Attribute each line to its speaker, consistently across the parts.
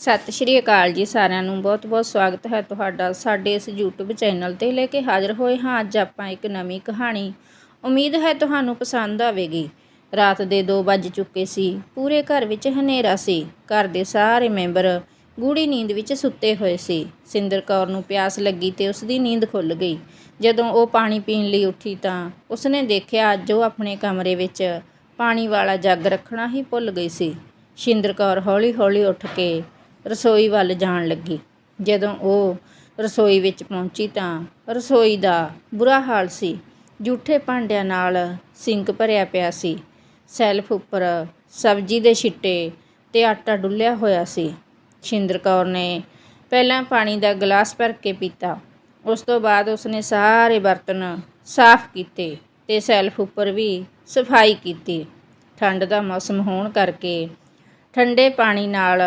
Speaker 1: ਸਤਿ ਸ਼੍ਰੀ ਅਕਾਲ ਜੀ ਸਾਰਿਆਂ ਨੂੰ। ਬਹੁਤ-ਬਹੁਤ ਸਵਾਗਤ ਹੈ ਤੁਹਾਡਾ ਸਾਡੇ ਇਸ YouTube ਚੈਨਲ ਤੇ ਲੈ ਕੇ ਹਾਜ਼ਰ ਹੋਏ ਹਾਂ। ਅੱਜ ਆਪਾਂ ਇੱਕ ਨਵੀਂ ਕਹਾਣੀ। ਉਮੀਦ ਹੈ ਤੁਹਾਨੂੰ ਪਸੰਦ ਆਵੇਗੀ। ਰਾਤ ਦੇ 2 ਵੱਜ ਚੁੱਕੇ ਸੀ। ਪੂਰੇ ਘਰ ਵਿੱਚ ਹਨੇਰਾ ਸੀ। ਘਰ ਦੇ ਸਾਰੇ ਮੈਂਬਰ ਗੂੜੀ ਨੀਂਦ ਵਿੱਚ ਸੁੱਤੇ ਹੋਏ ਸੀ। ਸਿੰਦਰ ਕੌਰ ਨੂੰ ਪਿਆਸ ਲੱਗੀ ਤੇ ਉਸ ਦੀ ਨੀਂਦ ਖੁੱਲ ਗਈ। ਜਦੋਂ ਉਹ ਪਾਣੀ ਪੀਣ ਲਈ ਉੱਠੀ ਤਾਂ ਉਸਨੇ ਦੇਖਿਆ ਅੱਜ ਉਹ ਆਪਣੇ ਕਮਰੇ ਵਿੱਚ ਪਾਣੀ ਵਾਲਾ ਜੱਗ ਰੱਖਣਾ ਹੀ ਭੁੱਲ ਗਈ ਸੀ। ਸ਼ਿੰਦਰ ਕੌਰ ਹੌਲੀ-ਹੌਲੀ ਉੱਠ ਕੇ ਰਸੋਈ ਵੱਲ ਜਾਣ ਲੱਗੀ। ਜਦੋਂ ਉਹ ਰਸੋਈ ਵਿੱਚ ਪਹੁੰਚੀ ਤਾਂ ਰਸੋਈ ਦਾ ਬੁਰਾ ਹਾਲ ਸੀ। ਜੂਠੇ ਭਾਂਡਿਆਂ ਨਾਲ ਸਿੰਕ ਭਰਿਆ ਪਿਆ ਸੀ। ਸੈਲਫ ਉੱਪਰ ਸਬਜ਼ੀ ਦੇ ਛਿੱਟੇ ਤੇ ਆਟਾ ਡੁੱਲਿਆ ਹੋਇਆ ਸੀ। ਸ਼ਿੰਦਰ ਕੌਰ ਨੇ ਪਹਿਲਾਂ ਪਾਣੀ ਦਾ ਗਲਾਸ ਭਰ ਕੇ ਪੀਤਾ। ਉਸ ਤੋਂ ਬਾਅਦ ਉਸਨੇ ਸਾਰੇ ਬਰਤਨ ਸਾਫ਼ ਕੀਤੇ ਤੇ ਸੈਲਫ ਉੱਪਰ ਵੀ ਸਫ਼ਾਈ ਕੀਤੀ। ਠੰਡ ਦਾ ਮੌਸਮ ਹੋਣ ਕਰਕੇ ਠੰਡੇ ਪਾਣੀ ਨਾਲ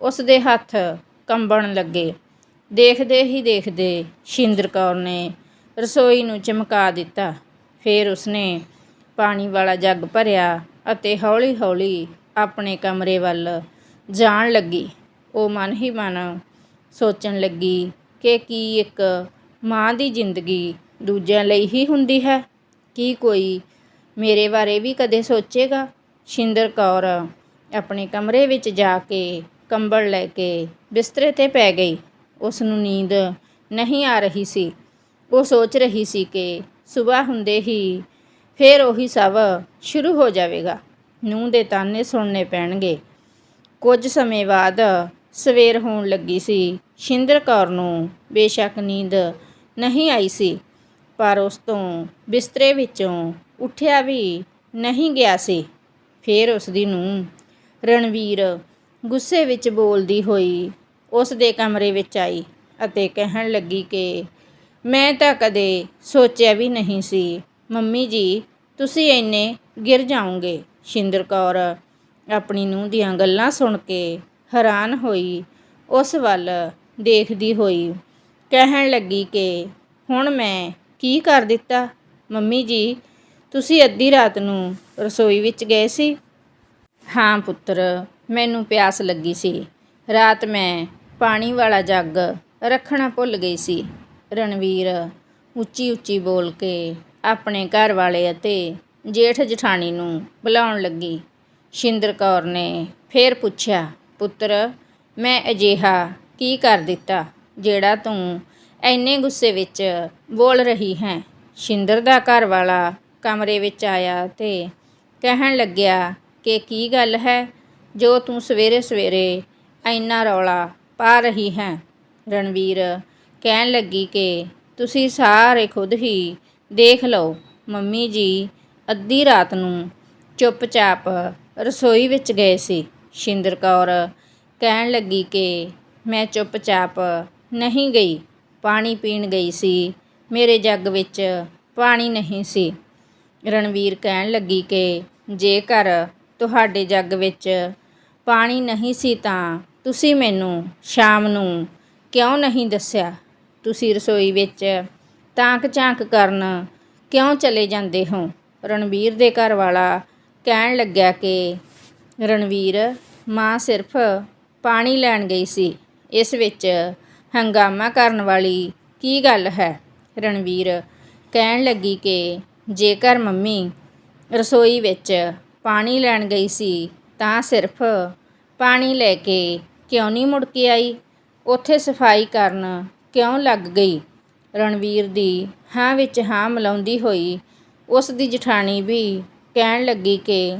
Speaker 1: ਉਸ ਦੇ ਹੱਥ ਕੰਬਣ ਲੱਗੇ। ਦੇਖਦੇ ਹੀ ਦੇਖਦੇ ਸ਼ਿੰਦਰ ਕੌਰ ਨੇ ਰਸੋਈ ਨੂੰ ਚਮਕਾ ਦਿੱਤਾ। ਫਿਰ ਉਸਨੇ ਪਾਣੀ ਵਾਲਾ ਜੱਗ ਭਰਿਆ ਅਤੇ ਹੌਲੀ-ਹੌਲੀ ਆਪਣੇ ਕਮਰੇ ਵੱਲ ਜਾਣ ਲੱਗੀ। ਉਹ ਮਨ ਹੀ ਮਨ ਸੋਚਣ ਲੱਗੀ ਕਿ ਕੀ ਇੱਕ ਮਾਂ ਦੀ ਜ਼ਿੰਦਗੀ ਦੂਜਿਆਂ ਲਈ ਹੀ ਹੁੰਦੀ ਹੈ? ਕੀ ਕੋਈ ਮੇਰੇ ਬਾਰੇ ਵੀ ਕਦੇ ਸੋਚੇਗਾ? ਸ਼ਿੰਦਰ ਕੌਰ ਆਪਣੇ ਕਮਰੇ ਵਿੱਚ ਜਾ ਕੇ ਕੰਬਲ ਲੈ ਕੇ ਬਿਸਤਰੇ ਤੇ ਪੈ ਗਈ। ਉਸ ਨੂੰ ਨੀਂਦ ਨਹੀਂ ਆ ਰਹੀ ਸੀ। ਉਹ ਸੋਚ ਰਹੀ ਸੀ ਕਿ ਸਵੇਰ ਹੁੰਦੇ ਹੀ ਫੇਰ ਉਹੀ ਸਭ ਸ਼ੁਰੂ ਹੋ ਜਾਵੇਗਾ। ਨੂੰਹ ਦੇ ਤਾਨੇ ਸੁਣਨੇ ਪੈਣਗੇ। ਕੁਝ ਸਮੇਂ ਬਾਅਦ ਸਵੇਰ ਹੋਣ ਲੱਗੀ ਸੀ। ਸ਼ਿੰਦਰ ਕੌਰ ਨੂੰ ਬੇਸ਼ੱਕ ਨੀਂਦ ਨਹੀਂ ਆਈ ਸੀ, ਪਰ ਉਸ ਤੋਂ ਬਿਸਤਰੇ ਵਿੱਚੋਂ ਉੱਠਿਆ ਵੀ ਨਹੀਂ ਗਿਆ ਸੀ। ਫੇਰ ਉਸ ਦੀ ਨੂੰਹ ਰਣਵੀਰ ਗੁੱਸੇ ਵਿੱਚ ਬੋਲਦੀ ਹੋਈ ਉਸ ਦੇ ਕਮਰੇ ਵਿੱਚ ਆਈ ਅਤੇ ਕਹਿਣ ਲੱਗੀ ਕਿ ਮੈਂ ਤਾਂ ਕਦੇ ਸੋਚਿਆ ਵੀ ਨਹੀਂ ਸੀ, ਮੰਮੀ ਜੀ, ਤੁਸੀਂ ਇੰਨੇ ਗਿਰ ਜਾਓਗੇ। ਸ਼ਿੰਦਰ ਕੌਰ ਆਪਣੀ ਨੂੰਹ ਦੀਆਂ ਗੱਲਾਂ ਸੁਣ ਕੇ ਹੈਰਾਨ ਹੋਈ, ਉਸ ਵੱਲ ਦੇਖਦੀ ਹੋਈ ਕਹਿਣ ਲੱਗੀ ਕਿ ਹੁਣ ਮੈਂ ਕੀ ਕਰ ਦਿੱਤਾ? ਮੰਮੀ ਜੀ, ਤੁਸੀਂ ਅੱਧੀ ਰਾਤ ਨੂੰ ਰਸੋਈ ਵਿੱਚ ਗਏ ਸੀ? ਹਾਂ ਪੁੱਤਰ ਮੈਨੂੰ ਪਿਆਸ ਲੱਗੀ ਸੀ। ਰਾਤ ਮੈਂ ਪਾਣੀ ਵਾਲਾ ਜੱਗ ਰੱਖਣਾ ਭੁੱਲ ਗਈ ਸੀ। ਰਣਵੀਰ ਉੱਚੀ ਉੱਚੀ ਬੋਲ ਕੇ ਆਪਣੇ ਘਰ ਵਾਲੇ ਅਤੇ ਜੇਠ ਜਠਾਣੀ ਨੂੰ ਬੁਲਾਉਣ ਲੱਗੀ। ਸ਼ਿੰਦਰ ਕੌਰ ਨੇ ਫੇਰ ਪੁੱਛਿਆ, ਪੁੱਤਰ, ਮੈਂ ਅਜਿਹਾ ਕੀ ਕਰ ਦਿੱਤਾ ਜਿਹੜਾ ਤੂੰ ਐਨੇ ਗੁੱਸੇ ਵਿੱਚ ਬੋਲ ਰਹੀ ਹੈ? ਸ਼ਿੰਦਰ ਦਾ ਘਰ ਵਾਲਾ ਕਮਰੇ ਵਿੱਚ ਆਇਆ ਤੇ ਕਹਿਣ ਲੱਗਿਆ, ਕਿ ਕੀ ਗੱਲ ਹੈ? ਜੋ ਤੂੰ ਸਵੇਰੇ ਸਵੇਰੇ ਐਨਾ ਰੌਲਾ ਪਾ ਰਹੀ ਹੈ। ਰਣਵੀਰ ਕਹਿਣ ਲੱਗੀ ਕਿ ਤੁਸੀਂ ਸਾਰੇ ਖੁਦ ਹੀ ਦੇਖ ਲਓ, ਮੰਮੀ ਜੀ ਅੱਧੀ ਰਾਤ ਨੂੰ ਚੁੱਪਚਾਪ ਰਸੋਈ ਵਿੱਚ ਗਏ ਸੀ। ਸ਼ਿੰਦਰ ਕੌਰ ਕਹਿਣ ਲੱਗੀ ਕਿ ਮੈਂ ਚੁੱਪਚਾਪ ਨਹੀਂ ਗਈ, ਪਾਣੀ ਪੀਣ ਗਈ ਸੀ। ਮੇਰੇ ਜੱਗ ਵਿੱਚ ਪਾਣੀ ਨਹੀਂ ਸੀ। ਰਣਵੀਰ ਕਹਿਣ ਲੱਗੀ ਕਿ ਜੇਕਰ ਤੁਹਾਡੇ ਜੱਗ ਵਿੱਚ ਪਾਣੀ ਨਹੀਂ ਸੀ ਤਾਂ ਤੁਸੀਂ ਮੈਨੂੰ ਸ਼ਾਮ ਨੂੰ ਕਿਉਂ ਨਹੀਂ ਦੱਸਿਆ? ਤੁਸੀਂ ਰਸੋਈ ਵਿੱਚ ਤਾਂਕ ਝਾਂਕ ਕਰਨ ਕਿਉਂ ਚਲੇ ਜਾਂਦੇ ਹੋ? ਰਣਵੀਰ ਦੇ ਘਰ ਵਾਲਾ ਕਹਿਣ ਲੱਗਿਆ ਕਿ ਰਣਵੀਰ, ਮਾਂ ਸਿਰਫ ਪਾਣੀ ਲੈਣ ਗਈ ਸੀ। ਇਸ ਵਿੱਚ ਹੰਗਾਮਾ ਕਰਨ ਵਾਲੀ ਕੀ ਗੱਲ ਹੈ? ਰਣਵੀਰ ਕਹਿਣ ਲੱਗੀ ਕਿ ਜੇਕਰ ਮੰਮੀ ਰਸੋਈ ਵਿੱਚ ਪਾਣੀ ਲੈਣ ਗਈ ਸੀ ਤਾਂ ਸਿਰਫ ਪਾਣੀ ਲੈ ਕੇ ਕਿਉਂ ਨਹੀਂ ਮੁੜ ਕੇ ਆਈ? ਉੱਥੇ ਸਫ਼ਾਈ ਕਰਨ ਕਿਉਂ ਲੱਗ ਗਈ? ਰਣਵੀਰ ਦੀ ਹਾਂ ਵਿੱਚ ਹਾਂ ਮਿਲਾਉਂਦੀ ਹੋਈ ਉਸ ਦੀ ਜਠਾਣੀ ਵੀ ਕਹਿਣ ਲੱਗੀ ਕਿ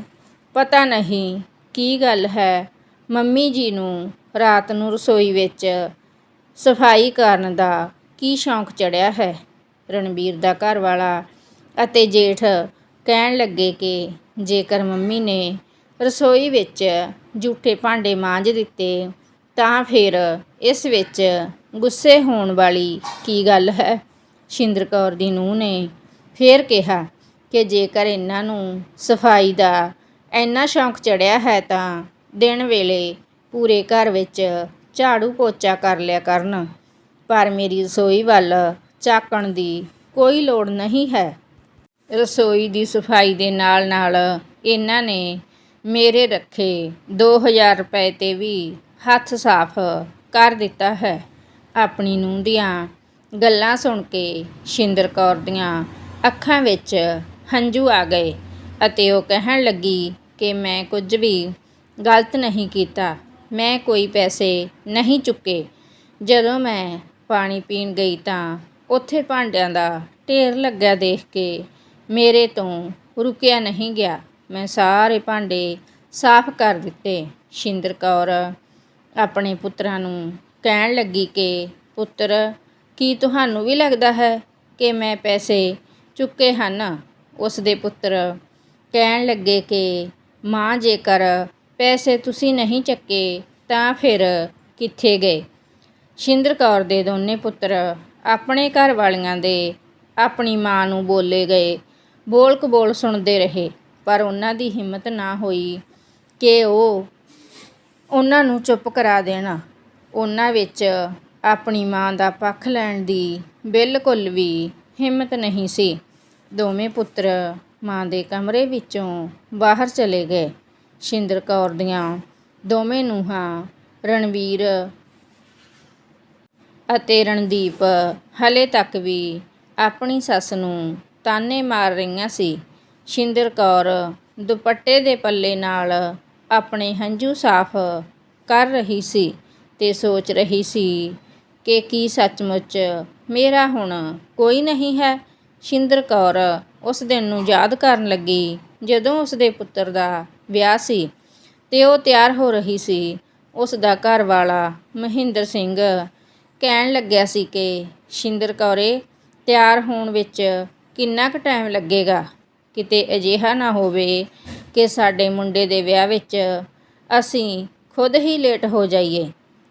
Speaker 1: ਪਤਾ ਨਹੀਂ ਕੀ ਗੱਲ ਹੈ। ਮੰਮੀ ਜੀ ਨੂੰ ਰਾਤ ਨੂੰ ਰਸੋਈ ਵਿੱਚ ਸਫ਼ਾਈ ਕਰਨ ਦਾ ਕੀ ਸ਼ੌਂਕ ਚੜਿਆ ਹੈ? ਰਣਬੀਰ ਦਾ ਘਰ ਵਾਲਾ ਅਤੇ ਜੇਠ ਕਹਿਣ ਲੱਗੇ ਕਿ ਜੇਕਰ ਮੰਮੀ ਨੇ ਰਸੋਈ ਵਿੱਚ ਜੂਠੇ ਭਾਂਡੇ ਮਾਂਜ ਦਿੱਤੇ, ਤਾਂ ਫਿਰ ਇਸ ਵਿੱਚ ਗੁੱਸੇ ਹੋਣ ਵਾਲੀ ਕੀ ਗੱਲ ਹੈ? ਸ਼ਿੰਦਰ ਕੌਰ ਦੀ ਨੂੰਹ ਨੇ ਫੇਰ ਕਿਹਾ ਕਿ ਜੇਕਰ ਇਹਨਾਂ ਨੂੰ ਸਫ਼ਾਈ ਦਾ ਇੰਨਾ ਸ਼ੌਂਕ ਚੜਿਆ ਹੈ ਤਾਂ ਦਿਨ ਵੇਲੇ ਪੂਰੇ ਘਰ ਵਿੱਚ ਝਾੜੂ ਪੋਚਾ ਕਰ ਲਿਆ ਕਰਨ। ਪਰ ਮੇਰੀ ਰਸੋਈ ਵੱਲ ਝਾਕਣ ਦੀ ਕੋਈ ਲੋੜ ਨਹੀਂ ਹੈ। ਰਸੋਈ ਦੀ ਸਫ਼ਾਈ ਦੇ ਨਾਲ ਨਾਲ ਇਹਨਾਂ ਨੇ ਮੇਰੇ ਰੱਖੇ 2000 ਰੁਪਏ ਤੇ ਵੀ ਹੱਥ ਸਾਫ਼ ਕਰ ਦਿੱਤਾ ਹੈ। ਆਪਣੀ ਨੂੰਹ ਦੀਆਂ ਗੱਲਾਂ ਸੁਣ ਕੇ ਸ਼ਿੰਦਰ ਕੌਰ ਦੀਆਂ ਅੱਖਾਂ ਵਿੱਚ ਹੰਝੂ ਆ ਗਏ ਅਤੇ ਉਹ ਕਹਿਣ ਲੱਗੀ ਕਿ ਮੈਂ ਕੁਝ ਵੀ ਗਲਤ ਨਹੀਂ ਕੀਤਾ। ਮੈਂ ਕੋਈ ਪੈਸੇ ਨਹੀਂ ਚੁੱਕੇ। ਜਦੋਂ ਮੈਂ ਪਾਣੀ ਪੀਣ ਗਈ ਤਾਂ ਉੱਥੇ ਭਾਂਡਿਆਂ ਦਾ ਢੇਰ ਲੱਗਿਆ ਦੇਖ ਕੇ ਮੇਰੇ ਤੋਂ ਰੁਕਿਆ ਨਹੀਂ ਗਿਆ। ਮੈਂ ਸਾਰੇ ਭਾਂਡੇ ਸਾਫ਼ ਕਰ ਦਿੱਤੇ। ਸ਼ਿੰਦਰ ਕੌਰ ਆਪਣੇ ਪੁੱਤਰਾਂ ਨੂੰ ਕਹਿਣ ਲੱਗੀ ਕਿ, ਪੁੱਤਰ, ਕੀ ਤੁਹਾਨੂੰ ਵੀ ਲੱਗਦਾ ਹੈ ਕਿ ਮੈਂ ਪੈਸੇ ਚੁੱਕੇ ਹਨ? ਉਸ ਦੇ ਪੁੱਤਰ ਕਹਿਣ ਲੱਗੇ ਕਿ, ਮਾਂ, ਜੇਕਰ ਪੈਸੇ ਤੁਸੀਂ ਨਹੀਂ ਚੱਕੇ, ਤਾਂ ਫਿਰ ਕਿੱਥੇ ਗਏ? ਸ਼ਿੰਦਰ ਕੌਰ ਦੇ ਦੋਨੇ ਪੁੱਤਰ ਆਪਣੇ ਘਰ ਵਾਲੀਆਂ ਦੇ ਆਪਣੀ ਮਾਂ ਨੂੰ ਬੋਲੇ ਗਏ। ਬੋਲ ਕਬੋਲ ਸੁਣਦੇ ਰਹੇ। ਪਰ ਉਹਨਾਂ ਦੀ ਹਿੰਮਤ ਨਾ ਹੋਈ ਕਿ ਉਹ ਉਹਨਾਂ ਨੂੰ ਚੁੱਪ ਕਰਾ ਦੇਣ। ਉਹਨਾਂ ਵਿੱਚ ਆਪਣੀ ਮਾਂ ਦਾ ਪੱਖ ਲੈਣ ਦੀ ਬਿਲਕੁਲ ਵੀ ਹਿੰਮਤ ਨਹੀਂ ਸੀ। ਦੋਵੇਂ ਪੁੱਤਰ ਮਾਂ ਦੇ ਕਮਰੇ ਵਿੱਚੋਂ ਬਾਹਰ ਚਲੇ ਗਏ। ਸ਼ਿੰਦਰ ਕੌਰ ਦੀਆਂ ਦੋਵੇਂ ਨੂੰਹਾਂ ਰਣਵੀਰ ਅਤੇ ਰਣਦੀਪ ਹਲੇ ਤੱਕ ਵੀ ਆਪਣੀ ਸੱਸ ਨੂੰ ਤਾਨੇ ਮਾਰ ਰਹੀਆਂ ਸੀ। ਸ਼ਿੰਦਰ ਕੌਰ ਦੁਪੱਟੇ ਦੇ ਪੱਲੇ ਨਾਲ ਆਪਣੇ ਹੰਝੂ ਸਾਫ਼ ਕਰ ਰਹੀ ਸੀ ਤੇ ਸੋਚ ਰਹੀ ਸੀ ਕਿ ਕੀ ਸੱਚਮੁੱਚ ਮੇਰਾ ਹੁਣ ਕੋਈ ਨਹੀਂ ਹੈ। ਸ਼ਿੰਦਰ ਕੌਰ ਉਸ ਦਿਨ ਨੂੰ ਯਾਦ ਕਰਨ ਲੱਗੀ ਜਦੋਂ ਉਸ ਦੇ ਪੁੱਤਰ ਦਾ ਵਿਆਹ ਸੀ ਤੇ ਉਹ ਤਿਆਰ ਹੋ ਰਹੀ ਸੀ। ਉਸ ਦਾ ਘਰ ਵਾਲਾ ਮਹਿੰਦਰ ਸਿੰਘ ਕਹਿਣ ਲੱਗਿਆ ਸੀ ਕਿ ਸ਼ਿੰਦਰ ਕੌਰੇ, ਤਿਆਰ ਹੋਣ ਵਿੱਚ ਕਿੰਨਾ ਕੁ ਟਾਈਮ ਲੱਗੇਗਾ? ਕਿਤੇ ਅਜਿਹਾ ਨਾ ਹੋਵੇ ਕਿ ਸਾਡੇ ਮੁੰਡੇ ਦੇ ਵਿਆਹ ਵਿੱਚ ਅਸੀਂ ਖੁਦ ਹੀ ਲੇਟ ਹੋ ਜਾਈਏ।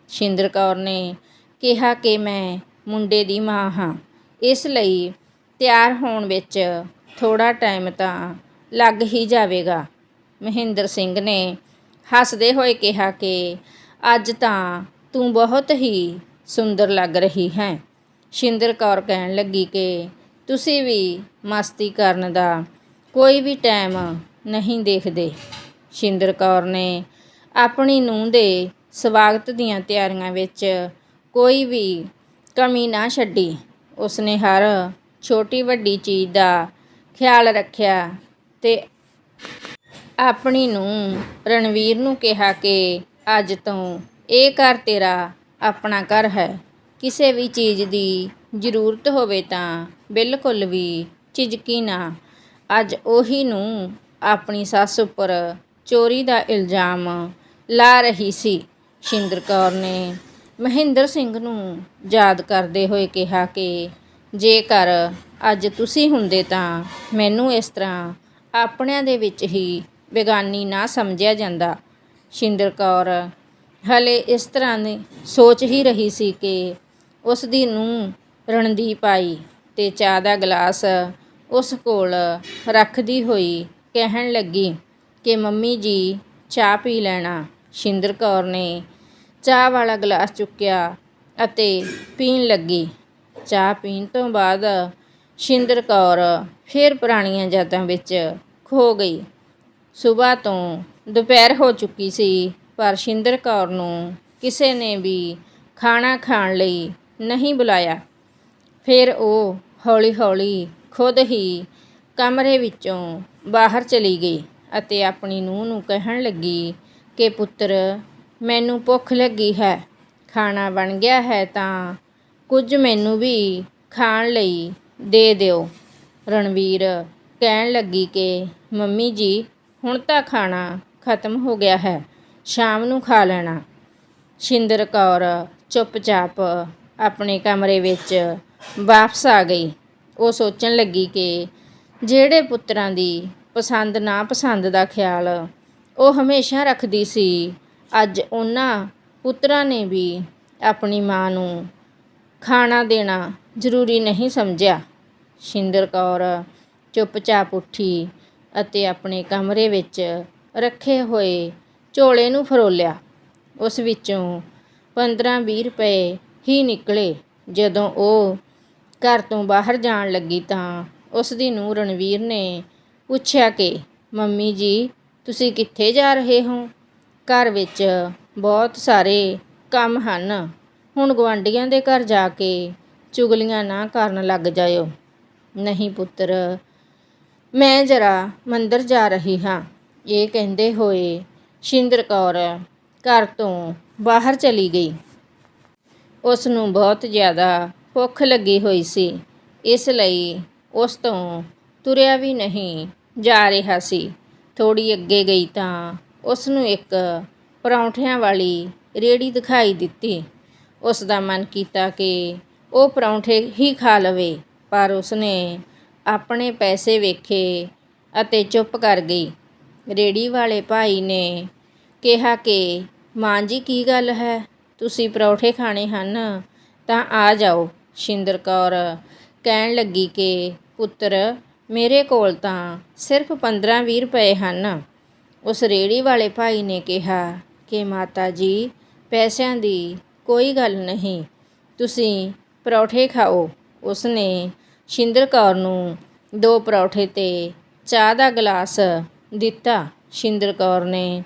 Speaker 1: ਸ਼ਿੰਦਰ ਕੌਰ ਨੇ ਕਿਹਾ ਕਿ ਮੈਂ ਮੁੰਡੇ ਦੀ ਮਾਂ ਹਾਂ। ਇਸ ਲਈ ਤਿਆਰ ਹੋਣ ਵਿੱਚ ਥੋੜਾ ਟਾਈਮ ਤਾਂ ਲੱਗ ਹੀ ਜਾਵੇਗਾ। ਮਹਿੰਦਰ ਸਿੰਘ ਨੇ ਹੱਸਦੇ ਹੋਏ ਕਿਹਾ ਕਿ ਅੱਜ ਤਾਂ ਤੂੰ ਬਹੁਤ ਹੀ ਸੁੰਦਰ ਲੱਗ ਰਹੀ ਹੈ। ਸ਼ਿੰਦਰ ਕੌਰ ਕਹਿਣ ਲੱਗੀ ਕਿ ਤੁਸੀਂ ਵੀ ਮਸਤੀ ਕਰਨ ਦਾ ਕੋਈ ਵੀ ਟਾਈਮ ਨਹੀਂ ਦੇਖਦੇ। ਸ਼ਿੰਦਰ ਕੌਰ ਨੇ ਆਪਣੀ ਨੂੰਹ ਦੇ ਸਵਾਗਤ ਦੀਆਂ ਤਿਆਰੀਆਂ ਵਿੱਚ ਕੋਈ ਵੀ ਕਮੀ ਨਾ ਛੱਡੀ। ਉਸਨੇ ਹਰ ਛੋਟੀ ਵੱਡੀ ਚੀਜ਼ ਦਾ ਖਿਆਲ ਰੱਖਿਆ ਤੇ ਆਪਣੀ ਨੂੰ ਰਣਵੀਰ ਨੂੰ ਕਿਹਾ ਕਿ ਅੱਜ ਤੋਂ ਇਹ ਘਰ ਤੇਰਾ ਆਪਣਾ ਘਰ ਹੈ। ਕਿਸੇ ਵੀ ਚੀਜ਼ ਦੀ ਜ਼ਰੂਰਤ ਹੋਵੇ ਤਾਂ ਬਿਲਕੁਲ ਵੀ ਝਿਜਕੀ ਨਾ ਅੱਜ ਉਹੀ ਨੂੰ ਆਪਣੀ ਸੱਸ ਉੱਪਰ ਚੋਰੀ ਦਾ ਇਲਜ਼ਾਮ ਲਾ ਰਹੀ ਸੀ। ਸ਼ਿੰਦਰ ਕੌਰ ਨੇ ਮਹਿੰਦਰ ਸਿੰਘ ਨੂੰ ਯਾਦ ਕਰਦੇ ਹੋਏ ਕਿਹਾ ਕਿ ਜੇਕਰ ਅੱਜ ਤੁਸੀਂ ਹੁੰਦੇ ਤਾਂ ਮੈਨੂੰ ਇਸ ਤਰ੍ਹਾਂ ਆਪਣਿਆਂ ਦੇ ਵਿੱਚ ਹੀ ਬੇਗਾਨੀ ਨਾ ਸਮਝਿਆ ਜਾਂਦਾ। ਸ਼ਿੰਦਰ ਕੌਰ ਹਲੇ ਇਸ ਤਰ੍ਹਾਂ ਦੀ ਸੋਚ ਹੀ ਰਹੀ ਸੀ ਕਿ ਉਸ ਦੀ ਨੂੰਹ ਰਣਦੀਪ ਆਈ ਤੇ ਚਾਹ ਦਾ ਗਲਾਸ ਉਸ ਕੋਲ ਰੱਖਦੀ ਹੋਈ ਕਹਿਣ ਲੱਗੀ ਕਿ ਮੰਮੀ ਜੀ, ਚਾਹ ਪੀ ਲੈਣਾ। ਸ਼ਿੰਦਰ ਕੌਰ ਨੇ ਚਾਹ ਵਾਲਾ ਗਲਾਸ ਚੁੱਕਿਆ ਅਤੇ ਪੀਣ ਲੱਗੀ। ਚਾਹ ਪੀਣ ਤੋਂ ਬਾਅਦ ਸ਼ਿੰਦਰ ਕੌਰ ਫਿਰ ਪੁਰਾਣੀਆਂ ਯਾਦਾਂ ਵਿੱਚ ਖੋ ਗਈ। ਸਵੇਰ ਤੋਂ ਦੁਪਹਿਰ ਹੋ ਚੁੱਕੀ ਸੀ, ਪਰ ਸ਼ਿੰਦਰ ਕੌਰ ਨੂੰ ਕਿਸੇ ਨੇ ਵੀ ਖਾਣਾ ਖਾਣ ਲਈ ਨਹੀਂ ਬੁਲਾਇਆ। ਫਿਰ ਉਹ ਹੌਲੀ-ਹੌਲੀ ਖੁਦ ਹੀ ਕਮਰੇ ਵਿੱਚੋਂ ਬਾਹਰ ਚਲੀ ਗਈ ਅਤੇ ਆਪਣੀ ਨੂੰਹ ਨੂੰ ਕਹਿਣ ਲੱਗੀ ਕਿ ਪੁੱਤਰ, ਮੈਨੂੰ ਭੁੱਖ ਲੱਗੀ ਹੈ, ਖਾਣਾ ਬਣ ਗਿਆ ਹੈ ਤਾਂ ਕੁਝ ਮੈਨੂੰ ਵੀ ਖਾਣ ਲਈ ਦੇ ਦਿਓ। ਰਣਵੀਰ ਕਹਿਣ ਲੱਗੀ ਕਿ, ਮੰਮੀ ਜੀ, ਹੁਣ ਤਾਂ ਖਾਣਾ ਖਤਮ ਹੋ ਗਿਆ ਹੈ, ਸ਼ਾਮ ਨੂੰ ਖਾ ਲੈਣਾ। ਸ਼ਿੰਦਰ ਕੌਰ ਚੁੱਪਚਾਪ ਆਪਣੇ ਕਮਰੇ ਵਿੱਚ ਵਾਪਸ ਆ ਗਈ। ਉਹ ਸੋਚਣ ਲੱਗੀ ਕਿ ਜਿਹੜੇ ਪੁੱਤਰਾਂ ਦੀ ਪਸੰਦ ਨਾ ਪਸੰਦ ਦਾ ਖਿਆਲ ਉਹ ਹਮੇਸ਼ਾ ਰੱਖਦੀ ਸੀ, ਅੱਜ ਉਹਨਾਂ ਪੁੱਤਰਾਂ ਨੇ ਵੀ ਆਪਣੀ ਮਾਂ ਨੂੰ ਖਾਣਾ ਦੇਣਾ ਜ਼ਰੂਰੀ ਨਹੀਂ ਸਮਝਿਆ। ਸ਼ਿੰਦਰ ਕੌਰ ਚੁੱਪਚਾਪ ਉੱਠੀ ਅਤੇ ਆਪਣੇ ਕਮਰੇ ਵਿੱਚ ਰੱਖੇ ਹੋਏ ਝੋਲੇ ਨੂੰ ਫਰੋਲਿਆ। ਉਸ ਵਿੱਚੋਂ 15-20 ਰੁਪਏ ਹੀ ਨਿਕਲੇ ਜਦੋਂ ਉਹ ਘਰ ਤੋਂ ਬਾਹਰ ਜਾਣ ਲੱਗੀ ਤਾਂ ਉਸ ਦੀ ਨੂੰਹ ਰਣਵੀਰ ਨੇ ਪੁੱਛਿਆ ਕਿ, ਮੰਮੀ ਜੀ, ਤੁਸੀਂ ਕਿੱਥੇ ਜਾ ਰਹੇ ਹੋ? ਘਰ ਵਿੱਚ ਬਹੁਤ ਸਾਰੇ ਕੰਮ ਹਨ। ਹੁਣ ਗੁਆਂਢੀਆਂ ਦੇ ਘਰ ਜਾ ਕੇ ਚੁਗਲੀਆਂ ਨਾ ਕਰਨ ਲੱਗ ਜਾਇਓ। ਨਹੀਂ ਪੁੱਤਰ, ਮੈਂ ਜਰਾ ਮੰਦਰ ਜਾ ਰਹੀ ਹਾਂ। ਇਹ ਕਹਿੰਦੇ ਹੋਏ ਸ਼ਿੰਦਰ ਕੌਰ ਘਰ ਤੋਂ ਬਾਹਰ ਚਲੀ ਗਈ। ਉਸ ਨੂੰ ਬਹੁਤ ਜ਼ਿਆਦਾ ਭੁੱਖ ਲੱਗੀ ਹੋਈ ਸੀ। ਇਸ ਲਈ ਉਸ ਤੋਂ ਤੁਰਿਆ ਵੀ ਨਹੀਂ ਜਾ ਰਿਹਾ ਸੀ। ਥੋੜੀ ਅੱਗੇ ਗਈ ਤਾਂ ਉਸ ਨੂੰ ਇੱਕ ਪਰੌਂਠਿਆਂ ਵਾਲੀ ਰੇੜੀ ਦਿਖਾਈ ਦਿੱਤੀ। ਉਸ ਦਾ ਮਨ ਕੀਤਾ ਕਿ ਉਹ ਪਰੌਂਠੇ ਹੀ ਖਾ ਲਵੇ, ਪਰ ਉਸਨੇ ਆਪਣੇ ਪੈਸੇ ਵੇਖੇ ਅਤੇ ਚੁੱਪ ਕਰ ਗਈ। ਰੇੜੀ ਵਾਲੇ ਭਾਈ ਨੇ ਕਿਹਾ ਕਿ, ਮਾਂ ਜੀ, ਕੀ ਗੱਲ ਹੈ? ਤੁਸੀਂ ਪਰੌਠੇ ਖਾਣੇ ਹਨ ਤਾਂ ਆ ਜਾਓ। ਸ਼ਿੰਦਰ ਕੌਰ ਕਹਿਣ ਲੱਗੀ ਕਿ, ਪੁੱਤਰ, ਮੇਰੇ ਕੋਲ ਤਾਂ ਸਿਰਫ 15-20 ਰੁਪਏ ਹਨ। ਉਸ ਰੇੜੀ ਵਾਲੇ ਭਾਈ ਨੇ ਕਿਹਾ ਕਿ, ਮਾਤਾ ਜੀ, ਪੈਸਿਆਂ ਦੀ ਕੋਈ ਗੱਲ ਨਹੀਂ। ਤੁਸੀਂ ਪਰੌਠੇ ਖਾਓ। ਉਸਨੇ ਸ਼ਿੰਦਰ ਕੌਰ ਨੂੰ ਦੋ ਪਰੌਠੇ ਤੇ ਚਾਹ ਦਾ ਗਲਾਸ ਦਿੱਤਾ। ਸ਼ਿੰਦਰ ਕੌਰ ਨੇ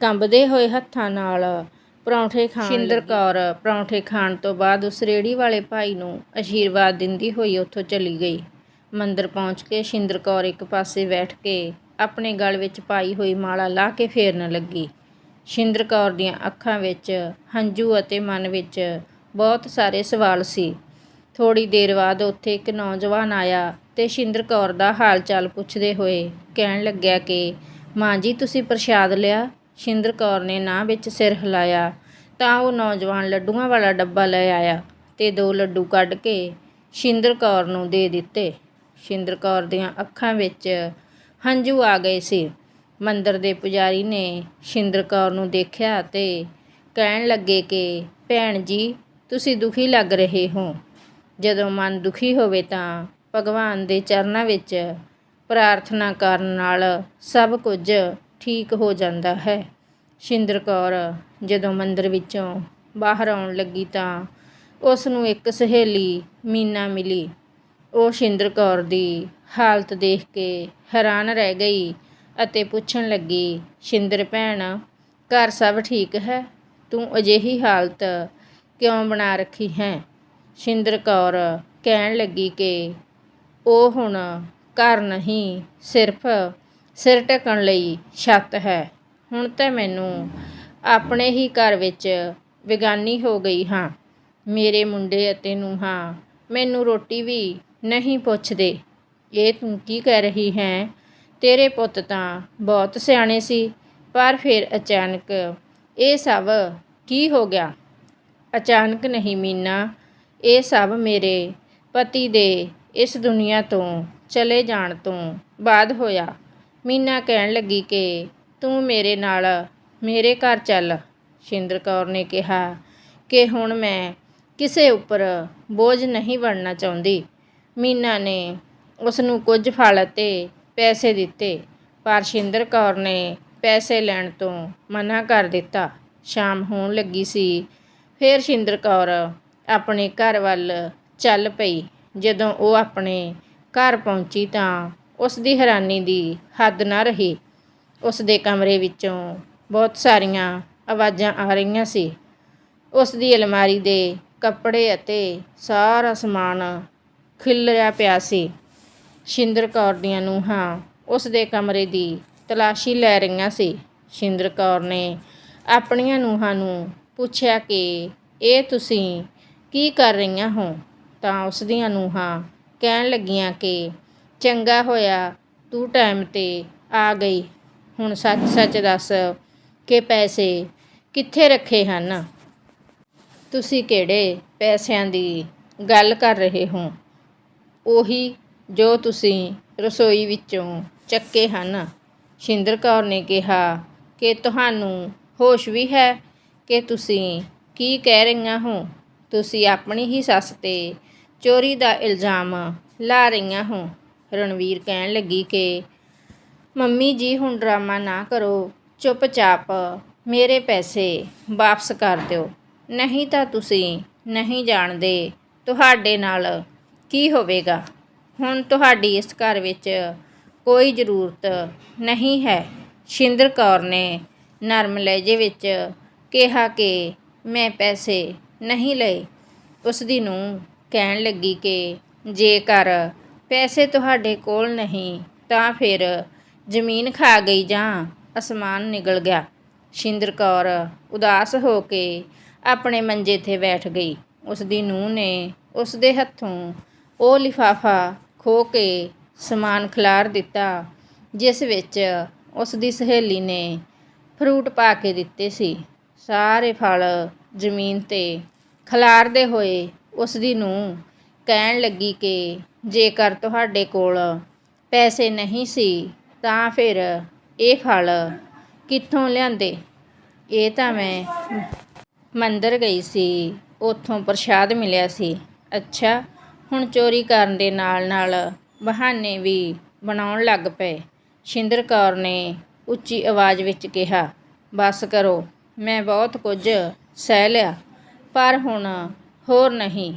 Speaker 1: ਕੰਬਦੇ ਹੋਏ ਹੱਥਾਂ ਨਾਲ ਪਰੌਂਠੇ ਖਾਣ ਸ਼ਿੰਦਰ ਕੌਰ ਪਰੌਂਠੇ ਖਾਣ ਤੋਂ ਬਾਅਦ ਉਸ ਰੇੜੀ ਵਾਲੇ ਭਾਈ ਨੂੰ ਅਸ਼ੀਰਵਾਦ ਦਿੰਦੀ ਹੋਈ ਉੱਥੋਂ ਚਲੀ ਗਈ। ਮੰਦਰ ਪਹੁੰਚ ਕੇ ਸ਼ਿੰਦਰ ਕੌਰ ਇੱਕ ਪਾਸੇ ਬੈਠ ਕੇ ਆਪਣੇ ਗਲ ਵਿੱਚ ਪਾਈ ਹੋਈ ਮਾਲਾ ਲਾ ਕੇ ਫੇਰਨ ਲੱਗੀ। ਸ਼ਿੰਦਰ ਕੌਰ ਦੀਆਂ ਅੱਖਾਂ ਵਿੱਚ ਹੰਝੂ ਅਤੇ ਮਨ ਵਿੱਚ ਬਹੁਤ ਸਾਰੇ ਸਵਾਲ ਸੀ। ਥੋੜੀ ਦੇਰ ਬਾਅਦ ਉੱਥੇ ਇੱਕ ਨੌਜਵਾਨ ਆਇਆ ਤੇ ਸ਼ਿੰਦਰ ਕੌਰ ਦਾ ਹਾਲ ਚਾਲ ਪੁੱਛਦੇ ਹੋਏ ਕਹਿਣ ਲੱਗਿਆ ਕਿ ਮਾਂ ਜੀ ਤੁਸੀਂ ਪ੍ਰਸ਼ਾਦ ਲਿਆ? ਸ਼ਿੰਦਰ ਕੌਰ ਨੇ ਨਾ ਵਿੱਚ ਸਿਰ ਹਿਲਾਇਆ ਤਾਂ ਉਹ ਨੌਜਵਾਨ ਲੱਡੂਆਂ ਵਾਲਾ ਡੱਬਾ ਲੈ ਆਇਆ ਤੇ ਦੋ ਲੱਡੂ ਕੱਢ ਕੇ ਸ਼ਿੰਦਰ ਕੌਰ ਨੂੰ ਦੇ ਦਿੱਤੇ। ਸ਼ਿੰਦਰ ਕੌਰ ਦੀਆਂ ਅੱਖਾਂ ਵਿੱਚ ਹੰਝੂ ਆ ਗਏ ਸੀ। ਮੰਦਰ ਦੇ ਪੁਜਾਰੀ ਨੇ ਸ਼ਿੰਦਰ ਕੌਰ ਨੂੰ ਦੇਖਿਆ ਤੇ ਕਹਿਣ ਲੱਗੇ ਕਿ, ਭੈਣ ਜੀ, ਤੁਸੀਂ ਦੁਖੀ ਲੱਗ ਰਹੇ ਹੋ। ਜਦੋਂ ਮਨ ਦੁਖੀ ਹੋਵੇ ਤਾਂ ਭਗਵਾਨ ਦੇ ਚਰਨਾਂ ਵਿੱਚ ਪ੍ਰਾਰਥਨਾ ਕਰਨ ਨਾਲ ਸਭ ਕੁਝ ਠੀਕ ਹੋ ਜਾਂਦਾ ਹੈ। ਸ਼ਿੰਦਰ ਕੌਰ ਜਦੋਂ ਮੰਦਰ ਵਿੱਚੋਂ ਬਾਹਰ ਆਉਣ ਲੱਗੀ ਤਾਂ ਉਸ ਨੂੰ ਇੱਕ ਸਹੇਲੀ ਮੀਨਾ ਮਿਲੀ। ਉਹ ਸ਼ਿੰਦਰ ਕੌਰ ਦੀ ਹਾਲਤ ਦੇਖ ਕੇ ਹੈਰਾਨ ਰਹਿ ਗਈ ਅਤੇ ਪੁੱਛਣ ਲੱਗੀ, ਸ਼ਿੰਦਰ ਭੈਣ, ਘਰ ਸਭ ਠੀਕ ਹੈ? ਤੂੰ ਅਜਿਹੀ ਹਾਲਤ ਕਿਉਂ ਬਣਾ ਰੱਖੀ ਹੈ? ਸ਼ਿੰਦਰ ਕੌਰ ਕਹਿਣ ਲੱਗੀ ਕਿ ਉਹ ਹੁਣ ਘਰ ਨਹੀਂ, ਸਿਰਫ ਸਿਰ ਢੱਕਣ ਲਈ ਛੱਤ ਹੈ। ਹੁਣ ਤਾਂ ਮੈਨੂੰ ਆਪਣੇ ਹੀ ਘਰ ਵਿੱਚ ਵਿਗਾਨੀ ਹੋ ਗਈ ਹਾਂ। ਮੇਰੇ ਮੁੰਡੇ ਅਤੇ ਨੂੰਹਾਂ ਮੈਨੂੰ ਰੋਟੀ ਵੀ ਨਹੀਂ ਪੁੱਛਦੇ। ਇਹ ਤੂੰ ਕੀ ਕਹਿ ਰਹੀ ਹੈ? ਤੇਰੇ ਪੁੱਤ ਤਾਂ ਬਹੁਤ ਸਿਆਣੇ ਸੀ, ਪਰ ਫਿਰ ਅਚਾਨਕ ਇਹ ਸਭ ਕੀ ਹੋ ਗਿਆ? ਅਚਾਨਕ ਨਹੀਂ ਮੀਨਾ, ਇਹ ਸਭ ਮੇਰੇ ਪਤੀ ਦੇ ਇਸ ਦੁਨੀਆ ਤੋਂ ਚਲੇ ਜਾਣ ਤੋਂ ਬਾਅਦ ਹੋਇਆ। ਮੀਨਾ ਕਹਿਣ ਲੱਗੀ ਕਿ ਤੂੰ ਮੇਰੇ ਨਾਲ, ਮੇਰੇ ਘਰ ਚੱਲ। ਸ਼ਿੰਦਰ ਕੌਰ ਨੇ ਕਿਹਾ ਕਿ ਹੁਣ ਮੈਂ ਕਿਸੇ ਉੱਪਰ ਬੋਝ ਨਹੀਂ ਬਣਨਾ ਚਾਹੁੰਦੀ। ਮੀਨਾ ਨੇ ਉਸ ਨੂੰ ਕੁਝ ਫਲ ਅਤੇ ਪੈਸੇ ਦਿੱਤੇ, ਪਰ ਸ਼ਿੰਦਰ ਕੌਰ ਨੇ ਪੈਸੇ ਲੈਣ ਤੋਂ ਮਨਾ ਕਰ ਦਿੱਤਾ। ਸ਼ਾਮ ਹੋਣ ਲੱਗੀ ਸੀ, ਫਿਰ ਸ਼ਿੰਦਰ ਕੌਰ ਆਪਣੇ ਘਰ ਵੱਲ ਚੱਲ ਪਈ। ਜਦੋਂ ਉਹ ਆਪਣੇ ਘਰ ਪਹੁੰਚੀ ਤਾਂ ਉਸ ਦੀ ਹੈਰਾਨੀ ਦੀ ਹੱਦ ਨਾ ਰਹੀ। ਉਸ ਦੇ ਕਮਰੇ ਵਿੱਚੋਂ ਬਹੁਤ ਸਾਰੀਆਂ ਆਵਾਜ਼ਾਂ ਆ ਰਹੀਆਂ ਸੀ। ਉਸ ਦੀ ਅਲਮਾਰੀ ਦੇ ਕੱਪੜੇ ਅਤੇ ਸਾਰਾ ਸਮਾਨ ਖਿਲਰਿਆ ਪਿਆ ਸੀ। ਸ਼ਿੰਦਰ ਕੌਰ ਦੀਆਂ ਨੂੰਹਾਂ ਉਸ ਦੇ ਕਮਰੇ ਦੀ ਤਲਾਸ਼ੀ ਲੈ ਰਹੀਆਂ ਸੀ। ਸ਼ਿੰਦਰ ਕੌਰ ਨੇ ਆਪਣੀਆਂ ਨੂੰਹਾਂ ਨੂੰ ਪੁੱਛਿਆ ਕਿ, ਇਹ ਤੁਸੀਂ ਕੀ ਕਰ ਰਹੀਆਂ ਹੋ? ਤਾਂ ਉਸ ਦੀਆਂ ਨੂੰਹਾਂ ਕਹਿਣ ਲੱਗੀਆਂ ਕਿ ਚੰਗਾ ਹੋਇਆ, ਤੂੰ ਟਾਈਮ 'ਤੇ ਆ ਗਈ। ਹੁਣ ਸੱਚ ਸੱਚ ਦੱਸ ਕਿ ਪੈਸੇ ਕਿੱਥੇ ਰੱਖੇ ਹਨ? ਤੁਸੀਂ ਕਿਹੜੇ ਪੈਸਿਆਂ ਦੀ ਗੱਲ ਕਰ ਰਹੇ ਹੋ? ਉਹੀ ਜੋ ਤੁਸੀਂ ਰਸੋਈ ਵਿੱਚੋਂ ਚੱਕੇ ਹਨ। ਸ਼ਿੰਦਰ ਕੌਰ ਨੇ ਕਿਹਾ ਕਿ ਤੁਹਾਨੂੰ ਹੋਸ਼ ਵੀ ਹੈ ਕਿ ਤੁਸੀਂ ਕੀ ਕਹਿ ਰਹੀਆਂ ਹੋ? ਤੁਸੀਂ ਆਪਣੀ ਹੀ ਸੱਸ 'ਤੇ ਚੋਰੀ ਦਾ ਇਲਜ਼ਾਮ ਲਾ ਰਹੀਆਂ ਹੋ। ਰਣਵੀਰ ਕਹਿਣ ਲੱਗੀ ਕਿ, ਮੰਮੀ ਜੀ, ਹੁਣ ਡਰਾਮਾ ਨਾ ਕਰੋ। ਚੁੱਪਚਾਪ ਮੇਰੇ ਪੈਸੇ ਵਾਪਸ ਕਰ ਦਿਓ। ਨਹੀਂ ਤਾਂ ਤੁਸੀਂ ਨਹੀਂ ਜਾਣਦੇ ਤੁਹਾਡੇ ਨਾਲ ਕੀ ਹੋਵੇਗਾ। ਹੁਣ ਤੁਹਾਡੀ ਇਸ ਘਰ ਵਿੱਚ ਕੋਈ ਜ਼ਰੂਰਤ ਨਹੀਂ ਹੈ। ਸ਼ਿੰਦਰ ਕੌਰ ਨੇ ਨਰਮ ਲਹਿਜੇ ਵਿੱਚ ਕਿਹਾ ਕਿ ਮੈਂ ਪੈਸੇ ਨਹੀਂ ਲਏ। ਉਸ ਦੀ ਨੂੰਹ ਕਹਿਣ ਲੱਗੀ ਕਿ, ਜੇਕਰ ਪੈਸੇ ਤੁਹਾਡੇ ਕੋਲ ਨਹੀਂ, ਤਾਂ ਫਿਰ ਜ਼ਮੀਨ ਖਾ ਗਈ ਜਾਂ ਅਸਮਾਨ ਨਿਗਲ ਗਿਆ। ਸ਼ਿੰਦਰ ਕੌਰ ਉਦਾਸ ਹੋ ਕੇ ਆਪਣੇ ਮੰਜੇ 'ਤੇ ਬੈਠ ਗਈ। ਉਸ ਦੀ ਨੂੰਹ ਨੇ ਉਸ ਦੇ ਹੱਥੋਂ ਉਹ ਲਿਫਾਫਾ ਖੋ ਕੇ ਸਮਾਨ ਖਿਲਾਰ ਦਿੱਤਾ, ਜਿਸ ਵਿੱਚ ਉਸ ਦੀ ਸਹੇਲੀ ਨੇ ਫਰੂਟ ਪਾ ਕੇ ਦਿੱਤੇ ਸੀ। ਸਾਰੇ ਫਲ ਜ਼ਮੀਨ 'ਤੇ ਖਿਲਾਰਦੇ ਹੋਏ ਉਸ ਦੀ ਨੂੰਹ ਕਹਿਣ ਲੱਗੀ ਕਿ ਜੇਕਰ ਤੁਹਾਡੇ ਕੋਲ ਪੈਸੇ ਨਹੀਂ ਸੀ, ਤਾਂ ਫਿਰ ਇਹ ਫਲ ਕਿੱਥੋਂ ਲਿਆਂਦੇ? ਇਹ ਤਾਂ ਮੈਂ ਮੰਦਰ ਗਈ ਸੀ, ਉੱਥੋਂ ਪ੍ਰਸ਼ਾਦ ਮਿਲਿਆ ਸੀ। ਅੱਛਾ, ਹੁਣ ਚੋਰੀ ਕਰਨ ਦੇ ਨਾਲ ਨਾਲ ਬਹਾਨੇ ਵੀ ਬਣਾਉਣ ਲੱਗ ਪਏ। ਸ਼ਿੰਦਰ ਕੌਰ ਨੇ ਉੱਚੀ ਆਵਾਜ਼ ਵਿੱਚ ਕਿਹਾ, ਬਸ ਕਰੋ, ਮੈਂ ਬਹੁਤ ਕੁਝ ਸਹਿ ਲਿਆ, ਪਰ ਹੁਣ ਹੋਰ ਨਹੀਂ।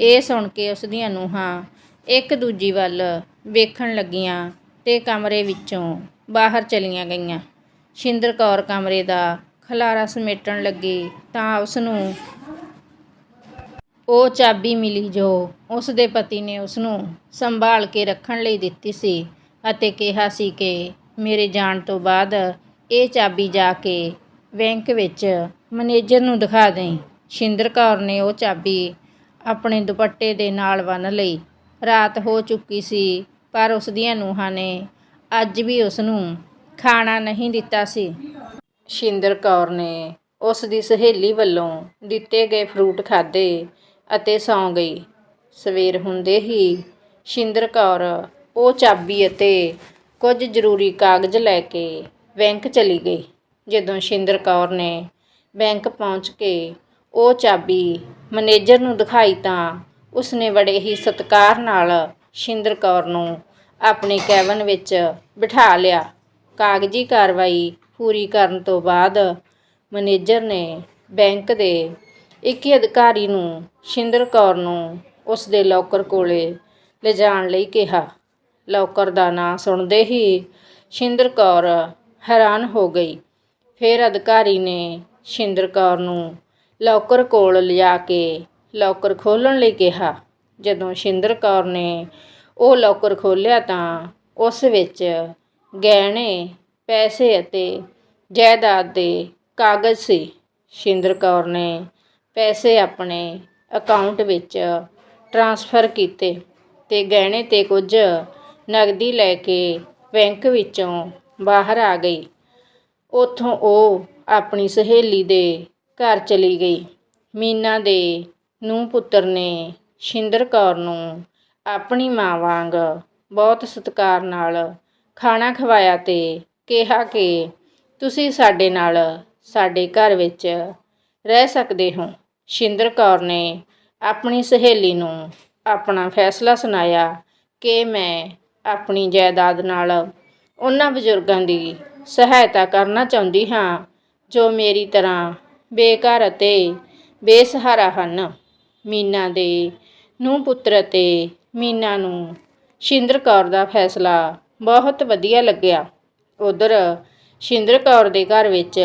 Speaker 1: ਇਹ ਸੁਣ ਕੇ ਉਸ ਦੀਆਂ ਨੂੰਹਾਂ ਇੱਕ ਦੂਜੀ ਵੱਲ ਵੇਖਣ ਲੱਗੀਆਂ ਤੇ ਕਮਰੇ ਵਿੱਚੋਂ ਬਾਹਰ ਚਲੀਆਂ ਗਈਆਂ। ਸ਼ਿੰਦਰ ਕੌਰ ਕਮਰੇ ਦਾ ਖਲਾਰਾ ਸਮੇਟਣ ਲੱਗੀ ਤਾਂ ਉਸ ਨੂੰ ਉਹ ਚਾਬੀ ਮਿਲੀ ਜੋ ਉਸ ਦੇ ਪਤੀ ਨੇ ਉਸ ਨੂੰ ਸੰਭਾਲ ਕੇ ਰੱਖਣ ਲਈ ਦਿੱਤੀ ਸੀ ਅਤੇ ਕਿਹਾ ਸੀ ਕਿ ਮੇਰੇ ਜਾਣ ਤੋਂ ਬਾਅਦ ਇਹ ਚਾਬੀ ਜਾ ਕੇ ਬੈਂਕ ਵਿੱਚ ਮੈਨੇਜਰ ਨੂੰ ਦਿਖਾ ਦੇਈ। ਸ਼ਿੰਦਰ ਕੌਰ ਨੇ ਉਹ ਚਾਬੀ ਆਪਣੇ ਦੁਪੱਟੇ ਦੇ ਨਾਲ ਬੰਨ੍ਹ ਲਈ। ਰਾਤ ਹੋ ਚੁੱਕੀ ਸੀ, ਪਰ ਉਸ ਦੀਆਂ ਨੂੰਹਾਂ ਨੇ ਅੱਜ ਵੀ ਉਸ ਨੂੰ ਖਾਣਾ ਨਹੀਂ ਦਿੱਤਾ ਸੀ। ਸ਼ਿੰਦਰ ਕੌਰ ਨੇ ਉਸ ਦੀ ਸਹੇਲੀ ਵੱਲੋਂ ਦਿੱਤੇ ਗਏ ਫਰੂਟ ਖਾਦੇ ਅਤੇ ਸੌਂ ਗਈ। ਸਵੇਰ ਹੁੰਦੇ ਹੀ ਸ਼ਿੰਦਰ ਕੌਰ ਉਹ ਚਾਬੀ ਅਤੇ ਕੁਝ ਜ਼ਰੂਰੀ ਕਾਗਜ਼ ਲੈ ਕੇ ਬੈਂਕ ਚਲੀ ਗਈ, ਜਦੋਂ ਸ਼ਿੰਦਰ ਕੌਰ ਨੇ ਬੈਂਕ ਪਹੁੰਚ ਕੇ ਉਹ ਚਾਬੀ ਮੈਨੇਜਰ ਨੂੰ ਦਿਖਾਈ ਤਾਂ ਉਸਨੇ ਬੜੇ ਹੀ ਸਤਿਕਾਰ ਨਾਲ ਸ਼ਿੰਦਰ ਕੌਰ ਨੂੰ ਆਪਣੇ ਕੈਬਨ ਵਿੱਚ ਬਿਠਾ ਲਿਆ। ਕਾਗਜ਼ੀ ਕਾਰਵਾਈ ਪੂਰੀ ਕਰਨ ਤੋਂ ਬਾਅਦ ਮੈਨੇਜਰ ਨੇ ਬੈਂਕ ਦੇ ਇੱਕ ਹੀ ਅਧਿਕਾਰੀ ਨੂੰ ਸ਼ਿੰਦਰ ਕੌਰ ਨੂੰ ਉਸ ਦੇ ਲੋਕਰ ਕੋਲੇ ਲਿਜਾਣ ਲਈ ਕਿਹਾ। ਲੋਕਰ ਦਾ ਨਾਂ ਸੁਣਦੇ ਹੀ ਸ਼ਿੰਦਰ ਕੌਰ ਹੈਰਾਨ ਹੋ ਗਈ। ਫਿਰ ਅਧਿਕਾਰੀ ਨੇ ਸ਼ਿੰਦਰ ਕੌਰ ਨੂੰ ਲੋਕਰ ਕੋਲ ਲਿਜਾ ਕੇ ਲੋਕਰ ਖੋਲ੍ਹਣ ਲਈ ਕਿਹਾ। ਜਦੋਂ ਸ਼ਿੰਦਰ ਕੌਰ ਨੇ ਉਹ ਲੋਕਰ ਖੋਲ੍ਹਿਆ ਤਾਂ ਉਸ ਵਿੱਚ ਗਹਿਣੇ, ਪੈਸੇ ਅਤੇ ਜਾਇਦਾਦ ਦੇ ਕਾਗਜ਼ ਸੀ। ਸ਼ਿੰਦਰ ਕੌਰ ਨੇ ਪੈਸੇ ਆਪਣੇ ਅਕਾਊਂਟ ਵਿੱਚ ਟਰਾਂਸਫਰ ਕੀਤੇ ਤੇ ਗਹਿਣੇ ਤੇ ਕੁਝ ਨਗਦੀ ਲੈ ਕੇ ਬੈਂਕ ਵਿੱਚੋਂ ਬਾਹਰ ਆ ਗਈ। ਉੱਥੋਂ ਉਹ ਆਪਣੀ ਸਹੇਲੀ ਦੇ ਘਰ ਚਲੀ ਗਈ। ਮੀਨਾ ਦੇ ਨੂੰਹ ਪੁੱਤਰ ਨੇ ਸ਼ਿੰਦਰ ਕੌਰ ਨੂੰ ਆਪਣੀ ਮਾਂ ਵਾਂਗ ਬਹੁਤ ਸਤਿਕਾਰ ਨਾਲ ਖਾਣਾ ਖਵਾਇਆ ਤੇ ਕਿਹਾ ਕਿ ਤੁਸੀਂ ਸਾਡੇ ਨਾਲ ਸਾਡੇ ਘਰ ਵਿੱਚ ਰਹਿ ਸਕਦੇ ਹੋ। ਸ਼ਿੰਦਰ ਕੌਰ ਨੇ ਆਪਣੀ ਸਹੇਲੀ ਨੂੰ ਆਪਣਾ ਫੈਸਲਾ ਸੁਣਾਇਆ ਕਿ ਮੈਂ ਆਪਣੀ ਜਾਇਦਾਦ ਨਾਲ ਉਹਨਾਂ ਬਜ਼ੁਰਗਾਂ ਦੀ ਸਹਾਇਤਾ ਕਰਨਾ ਚਾਹੁੰਦੀ ਹਾਂ ਜੋ ਮੇਰੀ ਤਰ੍ਹਾਂ ਬੇਘਰ ਅਤੇ ਬੇਸਹਾਰਾ ਹਨ। ਮੀਨਾ ਦੇ ਨੂੰਹ ਪੁੱਤਰ ਅਤੇ ਮੀਨਾ ਨੂੰ ਸ਼ਿੰਦਰ ਕੌਰ ਦਾ ਫੈਸਲਾ ਬਹੁਤ ਵਧੀਆ ਲੱਗਿਆ। ਉਧਰ ਸ਼ਿੰਦਰ ਕੌਰ ਦੇ ਘਰ ਵਿੱਚ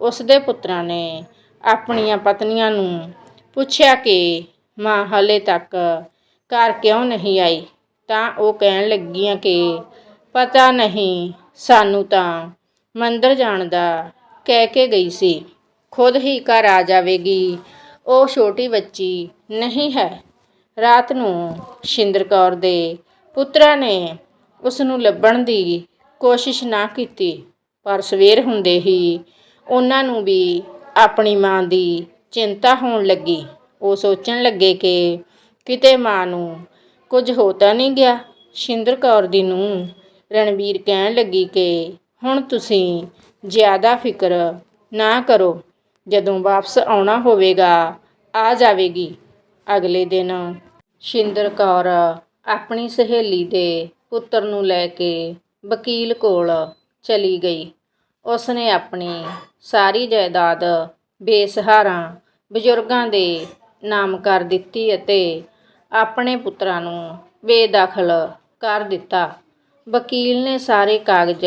Speaker 1: ਉਸ ਦੇ ਪੁੱਤਰਾਂ ਨੇ ਆਪਣੀਆਂ ਪਤਨੀਆਂ ਨੂੰ ਪੁੱਛਿਆ ਕਿ, ਮਾਂ, ਹਾਲੇ ਤੱਕ ਘਰ ਕਿਉਂ ਨਹੀਂ ਆਈ? ਤਾਂ ਉਹ ਕਹਿਣ ਲੱਗੀਆਂ ਕਿ, ਪਤਾ ਨਹੀਂ, ਸਾਨੂੰ ਤਾਂ ਮੰਦਰ ਜਾਣ ਦਾ ਕਹਿ ਕੇ ਗਈ ਸੀ। ਖੁਦ ਹੀ ਘਰ ਆ ਜਾਵੇਗੀ। ਉਹ ਛੋਟੀ ਬੱਚੀ ਨਹੀਂ ਹੈ। ਰਾਤ ਨੂੰ ਸ਼ਿੰਦਰ ਕੌਰ ਦੇ ਪੁੱਤਰਾਂ ਨੇ ਉਸ ਨੂੰ ਲੱਭਣ ਦੀ ਕੋਸ਼ਿਸ਼ ਨਾ ਕੀਤੀ, ਪਰ ਸਵੇਰ ਹੁੰਦੇ ਹੀ ਉਹਨਾਂ ਨੂੰ ਵੀ ਆਪਣੀ ਮਾਂ ਦੀ ਚਿੰਤਾ ਹੋਣ ਲੱਗੀ। ਉਹ ਸੋਚਣ ਲੱਗੇ ਕਿ ਕਿਤੇ ਮਾਂ ਨੂੰ ਕੁਝ ਹੋ ਤਾਂ ਨਹੀਂ ਗਿਆ। ਸ਼ਿੰਦਰ ਕੌਰ ਦੀ ਨੂੰ ਰਣਵੀਰ ਕਹਿਣ ਲੱਗੀ ਕਿ ਹੁਣ ਤੁਸੀਂ ਜ਼ਿਆਦਾ ਫਿਕਰ ਨਾ ਕਰੋ। ਜਦੋਂ ਵਾਪਸ ਆਉਣਾ ਹੋਵੇਗਾ, ਆ ਜਾਵੇਗੀ। ਅਗਲੇ ਦਿਨ ਸ਼ਿੰਦਰ ਕੌਰ ਆਪਣੀ ਸਹੇਲੀ ਦੇ ਪੁੱਤਰ ਨੂੰ ਲੈ ਕੇ ਵਕੀਲ ਕੋਲ ਚਲੀ ਗਈ। ਉਸਨੇ ਆਪਣੀ ਸਾਰੀ ਜਾਇਦਾਦ ਬੇਸਹਾਰਾ ਬਜ਼ੁਰਗਾਂ ਦੇ ਨਾਮ ਕਰ ਦਿੱਤੀ ਅਤੇ ਆਪਣੇ ਪੁੱਤਰਾਂ ਨੂੰ ਬੇਦਖਲ ਕਰ ਦਿੱਤਾ। ਵਕੀਲ ਨੇ ਸਾਰੇ ਕਾਗਜ਼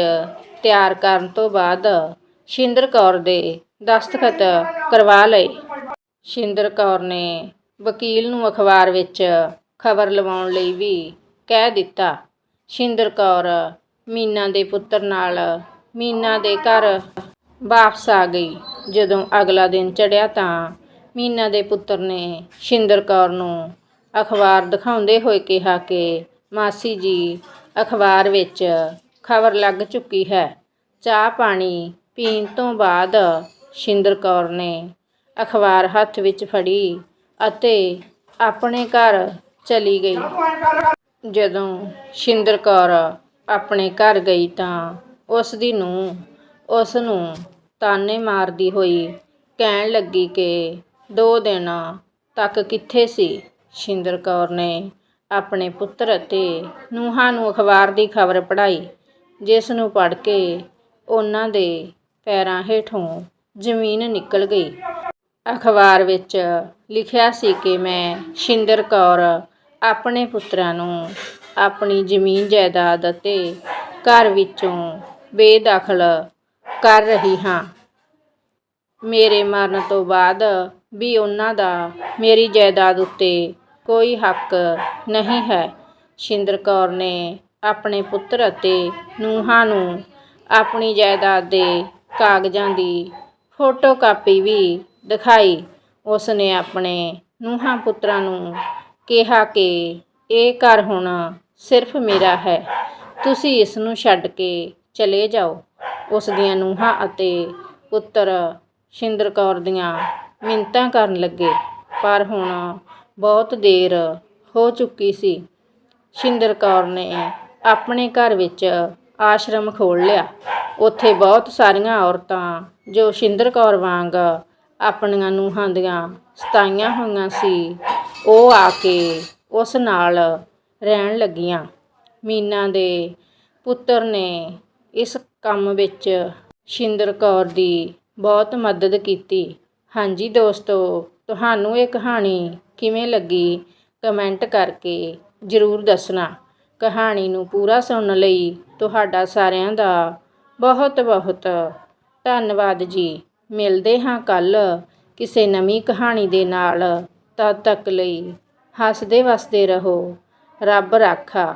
Speaker 1: ਤਿਆਰ ਕਰਨ ਤੋਂ ਬਾਅਦ ਸ਼ਿੰਦਰ ਕੌਰ ਦੇ ਦਸਤਖਤ ਕਰਵਾ ਲਏ। ਸ਼ਿੰਦਰ ਕੌਰ ਨੇ ਵਕੀਲ ਨੂੰ ਅਖਬਾਰ ਵਿੱਚ ਖਬਰ ਲਵਾਉਣ ਲਈ ਵੀ ਕਹਿ ਦਿੱਤਾ। ਸ਼ਿੰਦਰ ਕੌਰ ਮੀਨਾ ਦੇ ਪੁੱਤਰ ਨਾਲ ਮੀਨਾ ਦੇ ਘਰ ਵਾਪਸ ਆ ਗਈ। ਜਦੋਂ ਅਗਲਾ ਦਿਨ ਚੜਿਆ ਤਾਂ ਮੀਨਾ ਦੇ ਪੁੱਤਰ ਨੇ ਸ਼ਿੰਦਰ ਕੌਰ ਨੂੰ ਅਖਬਾਰ ਦਿਖਾਉਂਦੇ ਹੋਏ ਕਿਹਾ ਕਿ ਮਾਸੀ ਜੀ, ਅਖਬਾਰ ਵਿੱਚ ਖਬਰ ਲੱਗ ਚੁੱਕੀ ਹੈ। ਚਾਹ ਪਾਣੀ ਪੀਣ ਤੋਂ ਬਾਅਦ ਸ਼ਿੰਦਰ ਕੌਰ ਨੇ ਅਖਬਾਰ ਹੱਥ ਵਿੱਚ ਫੜੀ ਅਤੇ ਆਪਣੇ ਘਰ ਚਲੀ ਗਈ। ਜਦੋਂ ਸ਼ਿੰਦਰ ਕੌਰ ਆਪਣੇ ਘਰ ਗਈ ਤਾਂ ਉਸ ਦੀ ਨੂੰ ਉਸ ਨੂੰ ਤਾਨੇ ਮਾਰਦੀ ਹੋਈ ਕਹਿਣ ਲੱਗੀ ਕਿ ਦੋ ਦਿਨ ਤੱਕ ਕਿੱਥੇ ਸੀ? ਸ਼ਿੰਦਰ ਕੌਰ ਨੇ ਆਪਣੇ ਪੁੱਤਰ ਅਤੇ ਨੂੰਹਾਂ ਨੂੰ ਅਖਬਾਰ ਦੀ ਖਬਰ ਪੜ੍ਹਾਈ, ਜਿਸ ਨੂੰ ਪੜ੍ਹ ਕੇ ਉਹਨਾਂ ਦੇ ਪੈਰਾਂ ਹੇਠੋਂ ਜ਼ਮੀਨ ਨਿਕਲ ਗਈ। ਅਖਬਾਰ ਵਿੱਚ ਲਿਖਿਆ ਸੀ ਕਿ ਮੈਂ ਸ਼ਿੰਦਰ ਕੌਰ ਆਪਣੇ ਪੁੱਤਰਾਂ ਨੂੰ ਆਪਣੀ ਜ਼ਮੀਨ ਜਾਇਦਾਦ ਅਤੇ ਘਰ ਵਿੱਚੋਂ ਬੇਦਖਲ ਕਰ ਰਹੀ ਹਾਂ। ਮੇਰੇ ਮਰਨ ਤੋਂ ਬਾਅਦ ਵੀ ਉਹਨਾਂ ਦਾ ਮੇਰੀ ਜਾਇਦਾਦ ਉੱਤੇ ਕੋਈ ਹੱਕ ਨਹੀਂ ਹੈ। ਸ਼ਿੰਦਰ ਕੌਰ ਨੇ ਆਪਣੇ ਪੁੱਤਰ ਅਤੇ ਨੂੰਹਾਂ ਨੂੰ ਆਪਣੀ ਜਾਇਦਾਦ ਦੇ ਕਾਗਜ਼ਾਂ ਦੀ ਫੋਟੋਕਾਪੀ ਵੀ ਦਿਖਾਈ ਉਸ ਨੇ ਆਪਣੇ ਨੂੰਹਾਂ ਪੁੱਤਰਾਂ ਨੂੰ ਕਿਹਾ ਕਿ ਇਹ ਘਰ ਹੁਣ ਸਿਰਫ ਮੇਰਾ ਹੈ, ਤੁਸੀਂ ਇਸ ਨੂੰ ਛੱਡ ਕੇ ਚਲੇ ਜਾਓ। ਉਸ ਦੀਆਂ ਨੂੰਹਾਂ ਅਤੇ ਪੁੱਤਰ ਸ਼ਿੰਦਰ ਕੌਰ ਦੀਆਂ ਮਿੰਨਤਾਂ ਕਰਨ ਲੱਗੇ, ਪਰ ਹੁਣ ਬਹੁਤ ਦੇਰ ਹੋ ਚੁੱਕੀ ਸੀ। ਸ਼ਿੰਦਰ ਕੌਰ ਨੇ ਆਪਣੇ ਘਰ ਵਿੱਚ ਆਸ਼ਰਮ ਖੋਲ੍ਹ ਲਿਆ। ਉੱਥੇ ਬਹੁਤ ਸਾਰੀਆਂ ਔਰਤਾਂ ਜੋ ਸ਼ਿੰਦਰ ਕੌਰ ਵਾਂਗ ਆਪਣੀਆਂ ਨੂੰਹਾਂ ਦੀਆਂ ਸਤਾਈਆਂ ਹੋਈਆਂ ਸੀ, ਉਹ ਆ ਕੇ ਉਸ ਨਾਲ ਰਹਿਣ ਲੱਗੀਆਂ। ਮੀਨਾ ਦੇ ਪੁੱਤਰ ਨੇ ਇਸ ਕੰਮ ਵਿੱਚ ਸ਼ਿੰਦਰ ਕੌਰ ਦੀ ਬਹੁਤ ਮਦਦ ਕੀਤੀ। ਹਾਂਜੀ ਦੋਸਤੋ, ਤੁਹਾਨੂੰ ਇਹ ਕਹਾਣੀ ਕਿਵੇਂ ਲੱਗੀ ਕਮੈਂਟ ਕਰਕੇ ਜ਼ਰੂਰ ਦੱਸਣਾ। ਕਹਾਣੀ ਨੂੰ ਪੂਰਾ ਸੁਣਨ ਲਈ ਤੁਹਾਡਾ ਸਾਰਿਆਂ ਦਾ ਬਹੁਤ ਬਹੁਤ ਧੰਨਵਾਦ ਜੀ। ਮਿਲਦੇ ਹਾਂ ਕੱਲ੍ਹ ਕਿਸੇ ਨਵੀਂ ਕਹਾਣੀ ਦੇ ਨਾਲ। ਤਦ ਤੱਕ ਲਈ ਹੱਸਦੇ ਵਸਦੇ ਰਹੋ। ਰੱਬ ਰਾਖਾ।